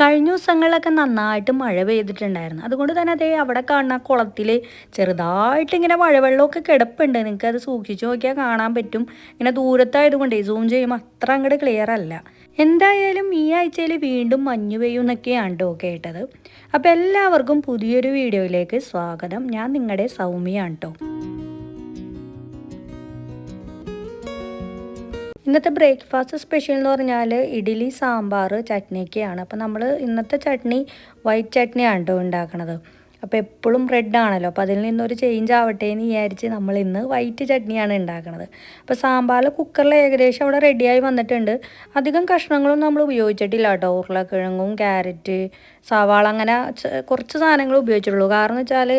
കഴിഞ്ഞ ദിവസങ്ങളിലൊക്കെ നന്നായിട്ട് മഴ പെയ്തിട്ടുണ്ടായിരുന്നു. അതുകൊണ്ട് തന്നെ അതേ അവിടെ കാണുന്ന കുളത്തിൽ ചെറുതായിട്ട് ഇങ്ങനെ മഴവെള്ളമൊക്കെ കിടപ്പുണ്ട്. നിങ്ങൾക്ക് അത് സൂക്ഷിച്ചു നോക്കിയാൽ കാണാൻ പറ്റും. ഇങ്ങനെ ദൂരത്തായതുകൊണ്ട് സൂം ചെയ്യുമ്പോൾ അത്ര അങ്ങോട്ട് ക്ലിയർ അല്ല. എന്തായാലും ഈ ആഴ്ചയിൽ വീണ്ടും മഞ്ഞു പെയ്യും എന്നൊക്കെയാണ് കേട്ടോ കേട്ടത്. അപ്പോൾ എല്ലാവർക്കും പുതിയൊരു വീഡിയോയിലേക്ക് സ്വാഗതം. ഞാൻ നിങ്ങളുടെ സൗമ്യയാണ് കേട്ടോ ഇന്നത്തെ ബ്രേക്ക്ഫാസ്റ്റ് സ്പെഷ്യൽ എന്ന് പറഞ്ഞാൽ ഇഡ്ഡലി സാമ്പാർ ചട്നിയൊക്കെയാണ്. അപ്പോൾ നമ്മൾ ഇന്നത്തെ ചട്നി വൈറ്റ് ചട്നിയാണ് കേട്ടോ ഉണ്ടാക്കണത്. അപ്പോൾ എപ്പോഴും റെഡ് ആണല്ലോ. അപ്പോൾ അതിൽ നിന്നൊരു ചേഞ്ച് ആവട്ടെ എന്ന് വിചാരിച്ച് നമ്മൾ ഇന്ന് വൈറ്റ് ചട്നിയാണ് ഉണ്ടാക്കുന്നത് അപ്പോൾ സാമ്പാർ കുക്കറിൽ ഏകദേശം അവിടെ റെഡിയായി വന്നിട്ടുണ്ട്. അധികം കഷ്ണങ്ങളും നമ്മൾ ഉപയോഗിച്ചിട്ടില്ല കേട്ടോ. ഉരുളക്കിഴങ്ങും ക്യാരറ്റ് സവാള അങ്ങനെ കുറച്ച് സാധനങ്ങൾ ഉപയോഗിച്ചിട്ടുള്ളൂ. കാരണം വെച്ചാൽ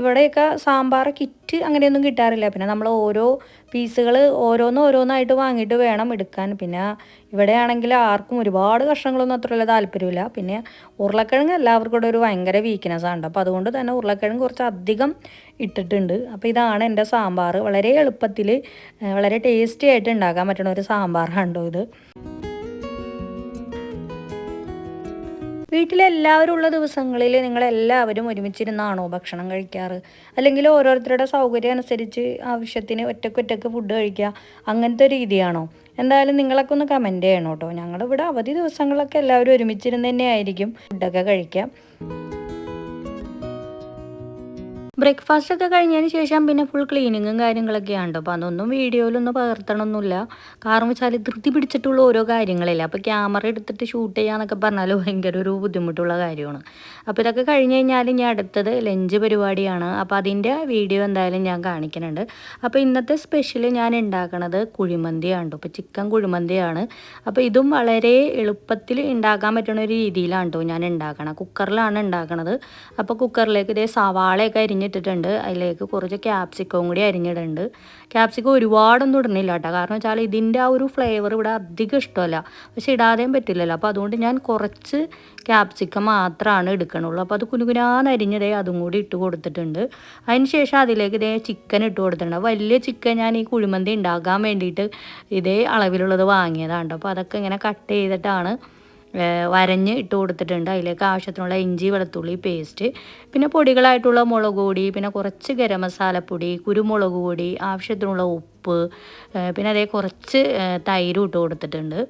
ഇവിടെയൊക്കെ സാമ്പാർ കിറ്റ് അങ്ങനെയൊന്നും കിട്ടാറില്ല. പിന്നെ നമ്മൾ ഓരോ പീസുകൾ ഓരോന്ന് ഓരോന്നായിട്ട് വാങ്ങിയിട്ട് വേണം എടുക്കാൻ. പിന്നെ ഇവിടെയാണെങ്കിൽ ആർക്കും ഒരുപാട് കഷ്ണങ്ങളൊന്നും അത്ര വലിയ താല്പര്യമില്ല. പിന്നെ ഉരുളക്കിഴങ്ങ് എല്ലാവർക്കും കൂടെ ഒരു ഭയങ്കര വീക്ക്നെസ് ആണ് അപ്പോൾ അതുകൊണ്ട് തന്നെ ഉരുളക്കിഴങ്ങ് കുറച്ച് അധികം ഇട്ടിട്ടുണ്ട്. അപ്പോൾ ഇതാണ് എന്റെ സാമ്പാർ വളരെ എളുപ്പത്തിൽ വളരെ ടേസ്റ്റി ആയിട്ട് ഉണ്ടാക്കാൻ പറ്റുന്ന ഒരു സാമ്പാറാണ് കേട്ടോ ഇത്. വീട്ടിലെല്ലാവരും ഉള്ള ദിവസങ്ങളിൽ നിങ്ങളെല്ലാവരും ഒരുമിച്ചിരുന്നാണോ ഭക്ഷണം കഴിക്കാറ്? അല്ലെങ്കിൽ ഓരോരുത്തരുടെ സൗകര്യം അനുസരിച്ച് ആവശ്യത്തിന് ഒറ്റക്കൊറ്റക്ക് ഫുഡ് കഴിക്കുക അങ്ങനത്തെ രീതിയാണോ? എന്തായാലും നിങ്ങളൊക്കെ ഒന്ന് കമന്റ് ചെയ്യണം കേട്ടോ. ഞങ്ങളിവിടെ അവധി ദിവസങ്ങളൊക്കെ എല്ലാവരും ഒരുമിച്ചിരുന്ന് തന്നെ ആയിരിക്കും ഫുഡൊക്കെ കഴിക്കാം ബ്രേക്ക്ഫാസ്റ്റ് ഒക്കെ കഴിഞ്ഞതിന് ശേഷം പിന്നെ ഫുൾ ക്ലീനിങ്ങും കാര്യങ്ങളൊക്കെയാണ് കേട്ടോ അപ്പോൾ അതൊന്നും വീഡിയോയിലൊന്നും പകർത്തണമൊന്നുമില്ല കാരണം വെച്ചാൽ ധൃതി പിടിച്ചിട്ടുള്ള ഓരോ കാര്യങ്ങളില്ല. അപ്പോൾ ക്യാമറ എടുത്തിട്ട് ഷൂട്ട് ചെയ്യാന്നൊക്കെ പറഞ്ഞാൽ ഭയങ്കര ഒരു ബുദ്ധിമുട്ടുള്ള കാര്യമാണ്. അപ്പോൾ ഇതൊക്കെ കഴിഞ്ഞ് കഴിഞ്ഞാൽ ഞാൻ അടുത്തത് ലഞ്ച് പരിപാടിയാണ്. അപ്പോൾ അതിന്റെ വീഡിയോ എന്തായാലും ഞാൻ കാണിക്കുന്നുണ്ട്. അപ്പോൾ ഇന്നത്തെ സ്പെഷ്യൽ ഞാൻ ഉണ്ടാക്കണത് കുഴിമന്തിയാണ് അപ്പോൾ ചിക്കൻ കുഴിമന്തിയാണ്. അപ്പോൾ ഇതും വളരെ എളുപ്പത്തിൽ ഉണ്ടാക്കാൻ പറ്റുന്ന ഒരു രീതിയിലാണ് കേട്ടോ ഞാൻ ഉണ്ടാക്കണം കുക്കറിലാണ് ഉണ്ടാക്കണത്. അപ്പോൾ കുക്കറിലേക്ക് ഇതേ സവാളയൊക്കെ അരിഞ്ഞ് ഇട്ടിട്ടുണ്ട്. അതിലേക്ക് കുറച്ച് ക്യാപ്സിക്കവും കൂടി അരിഞ്ഞിടുന്നുണ്ട്. ക്യാപ്സിക്കം ഒരുപാടൊന്നും ഇടുന്നില്ല കേട്ടോ. കാരണം വെച്ചാൽ ഇതിന്റെ ആ ഒരു ഫ്ലേവർ ഇവിടെ അധികം ഇഷ്ടമല്ല. പക്ഷേ ഇടാതെയും പറ്റില്ലല്ലോ. അപ്പോൾ അതുകൊണ്ട് ഞാൻ കുറച്ച് ക്യാപ്സിക്കം മാത്രമാണ് എടുക്കണുള്ളൂ. അപ്പോൾ അത് കുനുകുനാന്ന് അരിഞ്ഞതേ അതും കൂടി ഇട്ട് കൊടുത്തിട്ടുണ്ട്. അതിന് ശേഷം അതിലേക്ക് ഇതേ ചിക്കൻ ഇട്ട് കൊടുത്തിട്ടുണ്ട്. വലിയ ചിക്കൻ ഞാൻ ഈ കുഴിമന്തി ഉണ്ടാക്കാൻ വേണ്ടിയിട്ട് ഇതേ അളവിലുള്ളത് വാങ്ങിയതാണ് അപ്പോൾ അതൊക്കെ ഇങ്ങനെ കട്ട് ചെയ്തിട്ടാണ് വരഞ്ഞ് ഇട്ട് കൊടുത്തിട്ടുണ്ട്. അതിലേക്ക് ആവശ്യത്തിനുള്ള ഇഞ്ചി വെളുത്തുള്ളി പേസ്റ്റ് പിന്നെ പൊടികളായിട്ടുള്ള മുളക് പൊടി പിന്നെ കുറച്ച് ഗരം മസാലപ്പൊടി കുരുമുളക് പൊടി ആവശ്യത്തിനുള്ള ഉപ്പ് പിന്നെ അതേ കുറച്ച് തൈരും ഇട്ട് കൊടുത്തിട്ടുണ്ട്.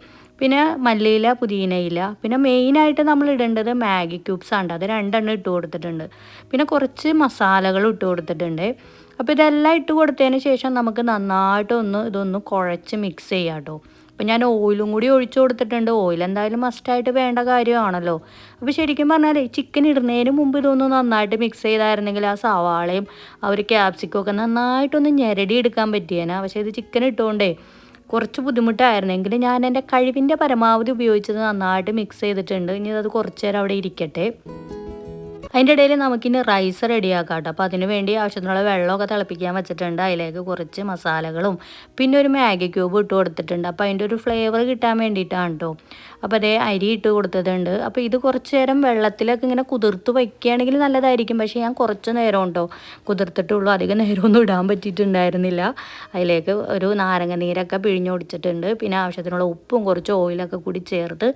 പിന്നെ മല്ലിയില പുതിനയില പിന്നെ മെയിനായിട്ട് നമ്മൾ ഇടേണ്ടത് മാഗി ക്യൂബ്സ് ആണ്. അത് രണ്ടെണ്ണം ഇട്ട് കൊടുത്തിട്ടുണ്ട്. പിന്നെ കുറച്ച് മസാലകൾ ഇട്ട് കൊടുത്തിട്ടുണ്ട്. അപ്പോൾ ഇതെല്ലാം ഇട്ട് കൊടുത്തതിന് ശേഷം നമുക്ക് നന്നായിട്ടൊന്ന് ഇതൊന്ന് കുഴച്ച് മിക്സ് ചെയ്യാം കേട്ടോ അപ്പം ഞാൻ ഓയിലും കൂടി ഒഴിച്ചു കൊടുത്തിട്ടുണ്ട്. ഓയിൽ എന്തായാലും മസ്റ്റായിട്ട് വേണ്ട കാര്യമാണല്ലോ. അപ്പോൾ ശരിക്കും പറഞ്ഞാൽ ചിക്കൻ ഇടുന്നതിന് മുമ്പ് ഇതൊന്ന് നന്നായിട്ട് മിക്സ് ചെയ്തായിരുന്നെങ്കിൽ ആ സവാളയും ആ ഒരു ക്യാപ്സിക്കും ഒക്കെ നന്നായിട്ടൊന്ന് ഞെരടി എടുക്കാൻ പറ്റിയേനെ. പക്ഷേ ഇത് ചിക്കൻ ഇട്ടുകൊണ്ടേ കുറച്ച് ബുദ്ധിമുട്ടായിരുന്നെങ്കിൽ ഞാൻ എന്റെ കഴിവിന്റെ പരമാവധി ഉപയോഗിച്ചത് നന്നായിട്ട് മിക്സ് ചെയ്തിട്ടുണ്ട്. ഇനി അത് കുറച്ച് നേരം അവിടെ ഇരിക്കട്ടെ. അതിന്റെ ഇടയിൽ നമുക്കിനി റൈസ് റെഡിയാക്കാം കേട്ടോ. അപ്പോൾ അതിന് വേണ്ടി ആവശ്യത്തിനുള്ള വെള്ളമൊക്കെ തിളപ്പിക്കാൻ വെച്ചിട്ടുണ്ട്. അതിലേക്ക് കുറച്ച് മസാലകളും പിന്നെ ഒരു മാഗി ക്യൂബ് ഇട്ട് കൊടുത്തിട്ടുണ്ട്. അപ്പോൾ അതിന്റെ ഒരു ഫ്ലേവർ കിട്ടാൻ വേണ്ടിയിട്ടാണ് കേട്ടോ. അപ്പോൾ അതേ അരി ഇട്ട് കൊടുത്തതുണ്ട്. അപ്പോൾ ഇത് കുറച്ച് നേരം വെള്ളത്തിലൊക്കെ ഇങ്ങനെ കുതിർത്ത് വയ്ക്കുകയാണെങ്കിൽ നല്ലതായിരിക്കും. പക്ഷേ ഞാൻ കുറച്ച് നേരം ഉണ്ടോ കുതിർത്തിട്ടുള്ളൂ. അധികം നേരമൊന്നും ഇടാൻ പറ്റിയിട്ടുണ്ടായിരുന്നില്ല. അതിലേക്ക് ഒരു നാരങ്ങ നീരൊക്കെ പിഴിഞ്ഞൊടിച്ചിട്ടുണ്ട് പിന്നെ ആവശ്യത്തിനുള്ള ഉപ്പും കുറച്ച് ഓയിലൊക്കെ കൂടി ചേർത്ത്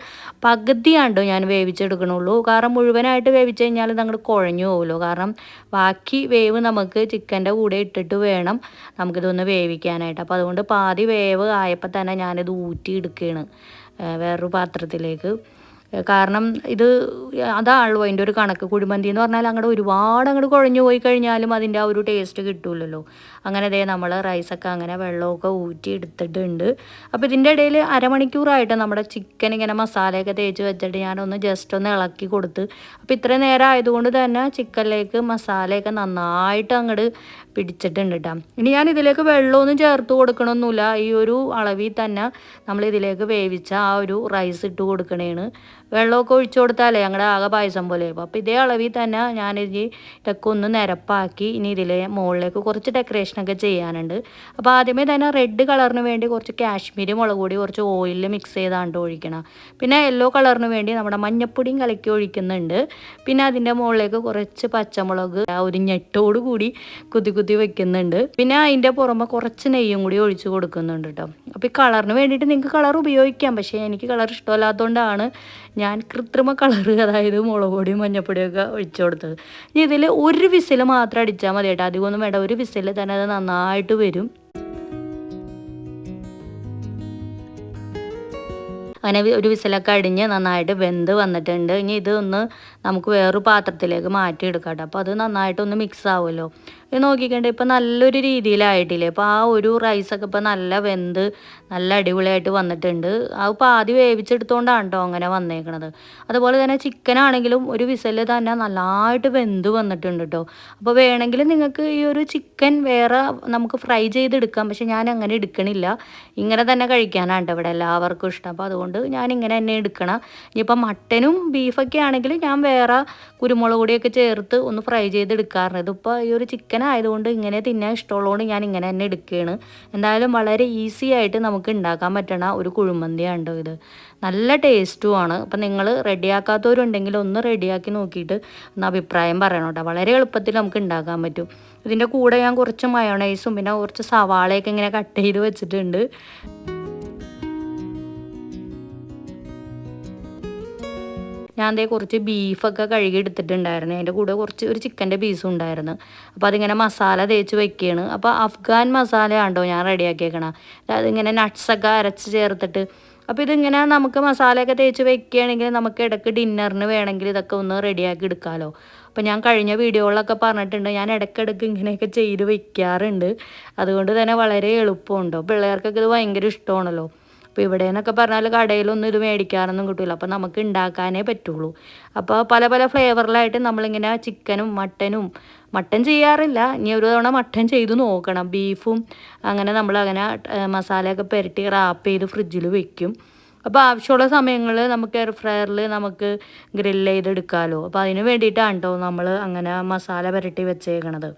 പകുതിയാണ്ടോ ഞാൻ വേവിച്ചെടുക്കണുള്ളൂ. കാരണം മുഴുവനായിട്ട് വേവിച്ച് കഴിഞ്ഞാൽ അങ്ങോട്ട് കുഴഞ്ഞു പോകുമല്ലോ കാരണം ബാക്കി വേവ് നമുക്ക് ചിക്കന്റെ കൂടെ ഇട്ടിട്ട് വേണം നമുക്കിതൊന്ന് വേവിക്കാനായിട്ട്. അപ്പോൾ അതുകൊണ്ട് പാതി വേവ് ആയപ്പോൾ തന്നെ ഞാനിത് ഊറ്റി എടുക്കുകയാണ് വേറൊരു പാത്രത്തിലേക്ക്. കാരണം ഇത് അതാണല്ലോ അതിന്റെ ഒരു കണക്ക്. കുഴിമന്തി എന്ന് പറഞ്ഞാൽ അങ്ങോട്ട് ഒരുപാട് അങ്ങോട്ട് കുഴഞ്ഞു പോയി കഴിഞ്ഞാലും അതിന്റെ ആ ഒരു ടേസ്റ്റ് കിട്ടില്ലല്ലോ അങ്ങനെ അതേ നമ്മൾ റൈസൊക്കെ അങ്ങനെ വെള്ളമൊക്കെ ഊറ്റി എടുത്തിട്ടുണ്ട്. അപ്പോൾ ഇതിന്റെ ഇടയിൽ അരമണിക്കൂറായിട്ട് നമ്മുടെ ചിക്കൻ ഇങ്ങനെ മസാലയൊക്കെ തേച്ച് വെച്ചിട്ട് ഞാനൊന്ന് ജസ്റ്റ് ഒന്ന് ഇളക്കി കൊടുത്ത്. അപ്പോൾ ഇത്രയും നേരം ആയതുകൊണ്ട് തന്നെ ചിക്കനിലേക്ക് മസാലയൊക്കെ നന്നായിട്ട് അങ്ങോട്ട് പിടിച്ചിട്ടുണ്ട് കേട്ടോ ഇനി ഞാൻ ഇതിലേക്ക് വെള്ളമൊന്നും ചേർത്ത് കൊടുക്കണമൊന്നുമില്ല ഈ ഒരു അളവിൽ തന്നെ നമ്മൾ ഇതിലേക്ക് വേവിച്ച ആ ഒരു റൈസ് ഇട്ട് കൊടുക്കണേണ്. വെള്ളമൊക്കെ ഒഴിച്ചു കൊടുത്താലേ ഞങ്ങളുടെ ആകെ പായസം പോലെ. അപ്പോൾ ഇതേ അളവിൽ തന്നെ ഞാൻ ഇതൊക്കെ ഒന്ന് നിരപ്പാക്കി ഇനി ഇതിലെ മുകളിലേക്ക് കുറച്ച് ഡെക്കറേഷനൊക്കെ ചെയ്യാനുണ്ട്. അപ്പോൾ ആദ്യമേ തന്നെ റെഡ് കളറിന് വേണ്ടി കുറച്ച് കാശ്മീരി മുളക് പൊടി കുറച്ച് ഓയിലിൽ മിക്സ് ചെയ്താണ്ട് ഒഴിക്കണം. പിന്നെ യെല്ലോ കളറിന് വേണ്ടി നമ്മുടെ മഞ്ഞപ്പൊടിയും കലക്കി ഒഴിക്കുന്നുണ്ട്. പിന്നെ അതിന്റെ മുകളിലേക്ക് കുറച്ച് പച്ചമുളക് ഒരു ഞെട്ടോട് കൂടി കുതി കുത്തി വെക്കുന്നുണ്ട്. പിന്നെ അതിന്റെ പുറമെ കുറച്ച് നെയ്യും കൂടി ഒഴിച്ച് കൊടുക്കുന്നുണ്ട് കേട്ടോ അപ്പോൾ ഈ കളറിന് വേണ്ടിയിട്ട് നിങ്ങൾക്ക് കളർ ഉപയോഗിക്കാം. പക്ഷേ എനിക്ക് കളർ ഇഷ്ടമല്ലാത്തതുകൊണ്ടാണ് ഞാൻ കൃത്രിമ കളർ അതായത് മുളക് പൊടിയും മഞ്ഞപ്പൊടിയൊക്കെ ഒഴിച്ചു കൊടുത്തത്. ഇനി ഇതിൽ ഒരു വിസിൽ മാത്രം അടിച്ചാൽ മതി കേട്ടോ. അധികമൊന്നും വേണ്ട. ഒരു വിസിൽ തന്നെ അത് നന്നായിട്ട് വരും. അങ്ങനെ ഒരു വിസിലൊക്കെ അടിഞ്ഞ് നന്നായിട്ട് വെന്ത് വന്നിട്ടുണ്ട്. ഇനി ഇത് ഒന്ന് നമുക്ക് വേറൊരു പാത്രത്തിലേക്ക് മാറ്റിയെടുക്കാം കേട്ടോ. അപ്പോൾ അത് നന്നായിട്ടൊന്ന് മിക്സ് ആവുമല്ലോ. നോക്കിക്കണ്ടേ ഇപ്പം നല്ലൊരു രീതിയിലായിട്ടില്ലേ? അപ്പോൾ ആ ഒരു റൈസൊക്കെ ഇപ്പം നല്ല വെന്ത് നല്ല അടിപൊളിയായിട്ട് വന്നിട്ടുണ്ട്. അത് പാതി വേവിച്ചെടുത്തോണ്ടാണ് കേട്ടോ അങ്ങനെ വന്നേക്കണത്. അതുപോലെ തന്നെ ചിക്കൻ ആണെങ്കിലും ഒരു വിസൽ തന്നെ നല്ലതായിട്ട് വെന്ത് വന്നിട്ടുണ്ട് കേട്ടോ അപ്പോൾ വേണമെങ്കിൽ നിങ്ങൾക്ക് ഈ ഒരു ചിക്കൻ വേറെ നമുക്ക് ഫ്രൈ ചെയ്തെടുക്കാം. പക്ഷെ ഞാൻ അങ്ങനെ എടുക്കണില്ല. ഇങ്ങനെ തന്നെ കഴിക്കാനാണ് ഇവിടെ എല്ലാവർക്കും ഇഷ്ടം. അപ്പോൾ അതുകൊണ്ട് ഞാൻ ഇങ്ങനെ തന്നെ എടുക്കണം. ഇനിയിപ്പോൾ മട്ടനും ബീഫൊക്കെ ആണെങ്കിൽ ഞാൻ വേറെ കുരുമുളക് പൊടിയൊക്കെ ചേർത്ത് ഒന്ന് ഫ്രൈ ചെയ്തെടുക്കാറുണ്ട്. ഇതിപ്പോൾ ഈ ഒരു ചിക്കൻ ആയതുകൊണ്ട് ഇങ്ങനെ തിന്നാൻ ഇഷ്ടമുള്ളതുകൊണ്ട് ഞാൻ ഇങ്ങനെ തന്നെ എടുക്കുകയാണ്. എന്തായാലും വളരെ ഈസി ആയിട്ട് നമുക്ക് ഉണ്ടാക്കാൻ പറ്റണ ഒരു കുഴിമന്തിയാണ് ഇത്. നല്ല ടേസ്റ്റുമാണ് അപ്പം നിങ്ങൾ റെഡിയാക്കാത്തവരുണ്ടെങ്കിൽ ഒന്ന് റെഡിയാക്കി നോക്കിയിട്ട് ഒന്ന് അഭിപ്രായം പറയണം കേട്ടോ. വളരെ എളുപ്പത്തിൽ നമുക്ക് ഉണ്ടാക്കാൻ പറ്റും. ഇതിന്റെ കൂടെ ഞാൻ കുറച്ച് മയോണൈസും പിന്നെ കുറച്ച് സവാളയൊക്കെ ഇങ്ങനെ കട്ട് ചെയ്ത് വെച്ചിട്ടുണ്ട്. ഞാൻ അതേ കുറച്ച് ബീഫൊക്കെ കഴുകി എടുത്തിട്ടുണ്ടായിരുന്നു അതിന്റെ കൂടെ കുറച്ച് ഒരു ചിക്കന്റെ പീസും ഉണ്ടായിരുന്നു. അപ്പോൾ അതിങ്ങനെ മസാല തേച്ച് വെക്കുകയാണ്. അപ്പോൾ അഫ്ഗാൻ മസാലയാണ്ടോ ഞാൻ റെഡിയാക്കിയേക്കണം? അതിങ്ങനെ നട്ട്സൊക്കെ അരച്ച് ചേർത്തിട്ട്. അപ്പോൾ ഇതിങ്ങനെ നമുക്ക് മസാലയൊക്കെ തേച്ച് വെക്കുകയാണെങ്കിൽ നമുക്ക് ഇടയ്ക്ക് ഡിന്നറിന് വേണമെങ്കിൽ ഇതൊക്കെ ഒന്ന് റെഡിയാക്കി എടുക്കാമല്ലോ അപ്പോൾ ഞാൻ കഴിഞ്ഞ വീഡിയോകളിലൊക്കെ പറഞ്ഞിട്ടുണ്ട്. ഞാൻ ഇടയ്ക്കിടയ്ക്ക് ഇങ്ങനെയൊക്കെ ചെയ്ത് വെക്കാറുണ്ട്. അതുകൊണ്ട് തന്നെ വളരെ എളുപ്പമുണ്ടോ. പിള്ളേർക്കൊക്കെ ഇത് ഭയങ്കര ഇഷ്ടമാണല്ലോ. അപ്പോൾ ഇവിടെ എന്നൊക്കെ പറഞ്ഞാൽ കടയിലൊന്നും ഇത് മേടിക്കാനൊന്നും കിട്ടില്ല അപ്പോൾ നമുക്ക് ഉണ്ടാക്കാനേ പറ്റുള്ളൂ. അപ്പോൾ പല പല ഫ്ലേവറിലായിട്ട് നമ്മളിങ്ങനെ ചിക്കനും മട്ടനും മട്ടൻ ചെയ്യാറില്ല. ഇനി ഒരു തവണ മട്ടൻ ചെയ്ത് നോക്കണം. ബീഫും അങ്ങനെ നമ്മൾ അങ്ങനെ മസാലയൊക്കെ പുരട്ടി റാപ്പ് ചെയ്ത് ഫ്രിഡ്ജിൽ വെക്കും. അപ്പോൾ ആവശ്യമുള്ള സമയങ്ങളിൽ നമുക്ക് എയർ ഫ്രയറിൽ നമുക്ക് ഗ്രില്ല് ചെയ്തെടുക്കാമല്ലോ അപ്പോൾ അതിന് വേണ്ടിയിട്ടാണ് കേട്ടോ നമ്മൾ അങ്ങനെ മസാല പുരട്ടി വെച്ചേക്കണത്.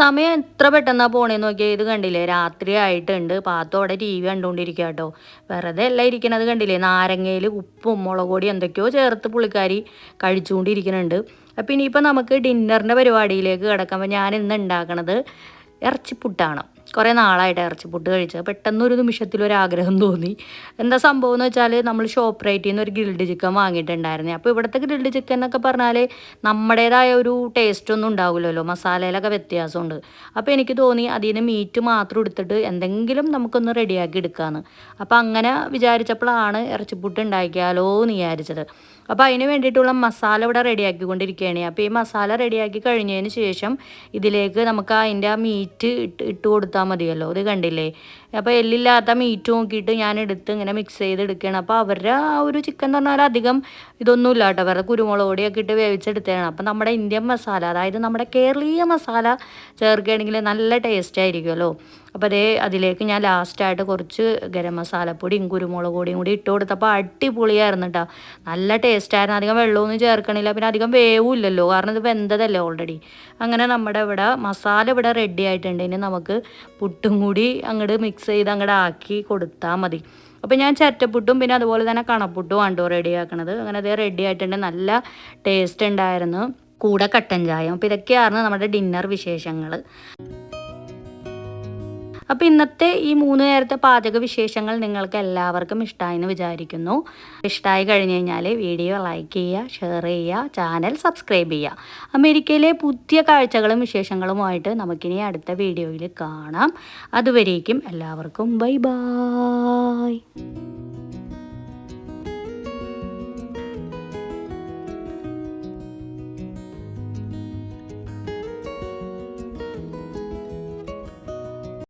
സമയം എത്ര പെട്ടെന്നാണ് പോണേന്ന് നോക്കിയാൽ ഇത് കണ്ടില്ലേ? രാത്രി ആയിട്ടുണ്ട്. പാത്തോടെ ടി വി കണ്ടുകൊണ്ടിരിക്കുക കേട്ടോ വെറുതെ എല്ലാം ഇരിക്കണത് കണ്ടില്ലേ? നാരങ്ങയിൽ ഉപ്പും മുളക് പൊടി എന്തൊക്കെയോ ചേർത്ത് പുള്ളിക്കാരി കഴിച്ചുകൊണ്ടിരിക്കുന്നുണ്ട് അപ്പം ഇനിയിപ്പോൾ നമുക്ക് ഡിന്നറിന്റെ പരിപാടിയിലേക്ക് കിടക്കാം ഞാൻ ഇന്ന് ഉണ്ടാക്കണത് ഇറച്ചിപ്പുട്ടാണ്. കുറേ നാളായിട്ട് ഇറച്ചിപ്പുട്ട് കഴിച്ചത്. പെട്ടെന്നൊരു നിമിഷത്തിൽ ഒരു ആഗ്രഹം തോന്നി. എന്താ സംഭവം എന്ന് വെച്ചാൽ നമ്മൾ ഷോപ്പ് റേറ്റിൽ നിന്ന് ഒരു ഗ്രിൽഡ് ചിക്കൻ വാങ്ങിയിട്ടുണ്ടായിരുന്നേ. അപ്പോൾ ഇവിടുത്തെ ഗ്രിൽഡ് ചിക്കൻ എന്നൊക്കെ പറഞ്ഞാൽ നമ്മുടേതായ ഒരു ടേസ്റ്റ് ഒന്നും ഉണ്ടാവില്ലല്ലോ. മസാലയിലൊക്കെ വ്യത്യാസമുണ്ട്. അപ്പോൾ എനിക്ക് തോന്നി അതിൽ നിന്ന് മീറ്റ് മാത്രം എടുത്തിട്ട് എന്തെങ്കിലും നമുക്കൊന്ന് റെഡിയാക്കി എടുക്കാമെന്ന് അപ്പോൾ അങ്ങനെ വിചാരിച്ചപ്പോഴാണ് ഇറച്ചിപ്പുട്ട് ഉണ്ടാക്കിയാലോ എന്ന് വിചാരിച്ചത്. അപ്പോൾ അതിന് വേണ്ടിയിട്ടുള്ള മസാല ഇവിടെ റെഡിയാക്കിക്കൊണ്ടിരിക്കുകയാണ് അപ്പോൾ ഈ മസാല റെഡിയാക്കി കഴിഞ്ഞതിന് ശേഷം ഇതിലേക്ക് നമുക്ക് അതിന്റെ ആ മീറ്റ് ഇട്ട് ഇട്ട് കൊടുത്താൽ മതിയല്ലോ. ഇത് കണ്ടില്ലേ? അപ്പോൾ എല്ലില്ലാത്ത മീറ്റ് നോക്കിയിട്ട് ഞാൻ എടുത്ത് ഇങ്ങനെ മിക്സ് ചെയ്ത് എടുക്കുകയാണ് അപ്പോൾ അവരുടെ ആ ഒരു ചിക്കൻ എന്ന് പറഞ്ഞാൽ അധികം ഇതൊന്നും ഇല്ല കേട്ടോ. വേറെ കുരുമുളക് പൊടിയൊക്കെ ഇട്ട് വേവിച്ചെടുത്തതാണ്. അപ്പോൾ നമ്മുടെ ഇന്ത്യൻ മസാല അതായത് നമ്മുടെ കേരളീയ മസാല ചേർക്കുകയാണെങ്കിൽ നല്ല ടേസ്റ്റ് ആയിരിക്കുമല്ലോ. അപ്പോൾ അതേ അതിലേക്ക് ഞാൻ ലാസ്റ്റായിട്ട് കുറച്ച് ഗരം മസാലപ്പൊടിയും കുരുമുളക് പൊടിയും കൂടി ഇട്ട് കൊടുത്തപ്പോൾ അടിപൊളിയായിരുന്നു കേട്ടോ. നല്ല ടേസ്റ്റായിരുന്നു അധികം വെള്ളമൊന്നും ചേർക്കണില്ല. പിന്നെ അധികം വേവും ഇല്ലല്ലോ കാരണം ഇത് വെന്തതല്ലേ ഓൾറെഡി അങ്ങനെ നമ്മുടെ ഇവിടെ മസാല ഇവിടെ റെഡി ആയിട്ടുണ്ട്. ഇനി നമുക്ക് പുട്ടും കൂടി അങ്ങോട്ട് മിക്സ് ചെയ്ത് അങ്ങോട്ട് ആക്കി കൊടുത്താൽ മതി. അപ്പോൾ ഞാൻ ചരറ്റപ്പുട്ടും പിന്നെ അതുപോലെ തന്നെ കണപ്പുട്ടും ആണ്ടോ റെഡി ആക്കണത്. അങ്ങനെ അതേ റെഡി ആയിട്ടുണ്ട്. നല്ല ടേസ്റ്റ് ഉണ്ടായിരുന്നു. കൂടെ കട്ടൻ ചായ അപ്പോൾ ഇതൊക്കെയാണ് നമ്മുടെ ഡിന്നർ വിശേഷങ്ങൾ അപ്പോൾ ഇന്നത്തെ ഈ മൂന്ന് നേരത്തെ പാചക വിശേഷങ്ങൾ നിങ്ങൾക്ക് എല്ലാവർക്കും ഇഷ്ടമായെന്ന് വിചാരിക്കുന്നു. ഇഷ്ടമായി കഴിഞ്ഞ് കഴിഞ്ഞാൽ വീഡിയോ ലൈക്ക് ചെയ്യുക ഷെയർ ചെയ്യുക ചാനൽ സബ്സ്ക്രൈബ് ചെയ്യുക. അമേരിക്കയിലെ പുതിയ കാഴ്ചകളും വിശേഷങ്ങളുമായിട്ട് നമുക്കിനി അടുത്ത വീഡിയോയിൽ കാണാം. അതുവരേക്കും എല്ലാവർക്കും ബൈ ബായ്